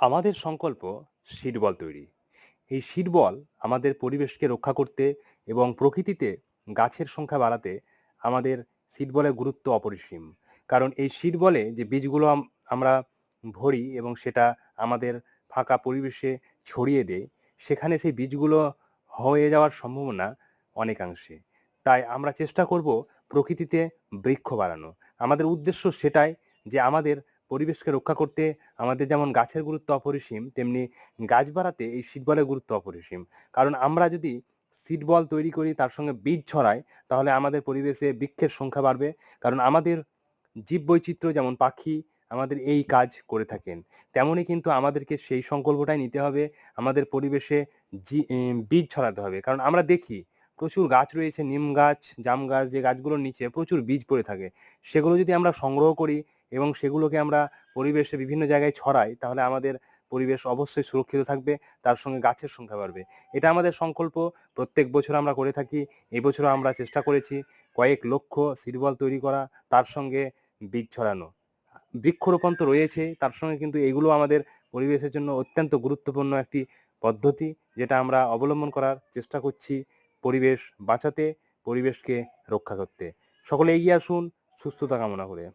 আমাদের সংকল্প সিড বল তৈরি। এই সিড বল আমাদের পরিবেশকে রক্ষা করতে এবং প্রকৃতিতে গাছের সংখ্যা বাড়াতে আমাদের সিড বলের গুরুত্ব অপরিসীম। কারণ এই সিড বলে যে বীজগুলো আমরা ভরি এবং সেটা আমাদের ফাঁকা পরিবেশে ছড়িয়ে দেয়, সেখানে সেই বীজগুলো হয়ে যাওয়ার সম্ভাবনা অনেকাংশে। তাই আমরা চেষ্টা করব প্রকৃতিতে বৃক্ষ বাড়ানো। আমাদের উদ্দেশ্য সেটাই যে আমাদের পরিবেশকে রক্ষা করতে আমাদের যেমন গাছের গুরুত্ব অপরিসীম, তেমনি গাছ বাড়াতে এই সিড বলের গুরুত্ব অপরিসীম। কারণ আমরা যদি সিড বল তৈরি করি, তার সঙ্গে বীজ ছড়াই তাহলে আমাদের পরিবেশে বৃক্ষের সংখ্যা বাড়বে। কারণ আমাদের জীববৈচিত্র্য যেমন পাখি, আমাদের এই কাজ করে থাকেন তেমনই কিন্তু আমাদেরকে সেই সংকল্পটাই নিতে হবে, আমাদের পরিবেশে বীজ ছড়াতে হবে। কারণ আমরা দেখি প্রচুর গাছ রয়েছে, নিম গাছ, জাম গাছ, যে গাছগুলোর নিচে প্রচুর বীজ পড়ে থাকে। সেগুলো যদি আমরা সংগ্রহ করি এবং সেগুলোকে আমরা পরিবেশে বিভিন্ন জায়গায় ছড়াই, তাহলে আমাদের পরিবেশ অবশ্যই সুরক্ষিত থাকবে, তার সঙ্গে গাছের সংখ্যা বাড়বে। এটা আমাদের সংকল্প। প্রত্যেক বছর আমরা করে থাকি এই বছরও আমরা চেষ্টা করেছি কয়েক লক্ষ সিডবল তৈরি করা, তার সঙ্গে বীজ ছড়ানো। বৃক্ষরোপণ তো রয়েছে, তার সঙ্গে কিন্তু এগুলো আমাদের পরিবেশের জন্য অত্যন্ত গুরুত্বপূর্ণ একটি পদ্ধতি, যেটা আমরা অবলম্বন করার চেষ্টা করছি। পরিবেশ বাঁচাতে পরিবেশকে রক্ষা করতে। সকলে এগিয়ে আসুন সুস্থতা কামনা করে।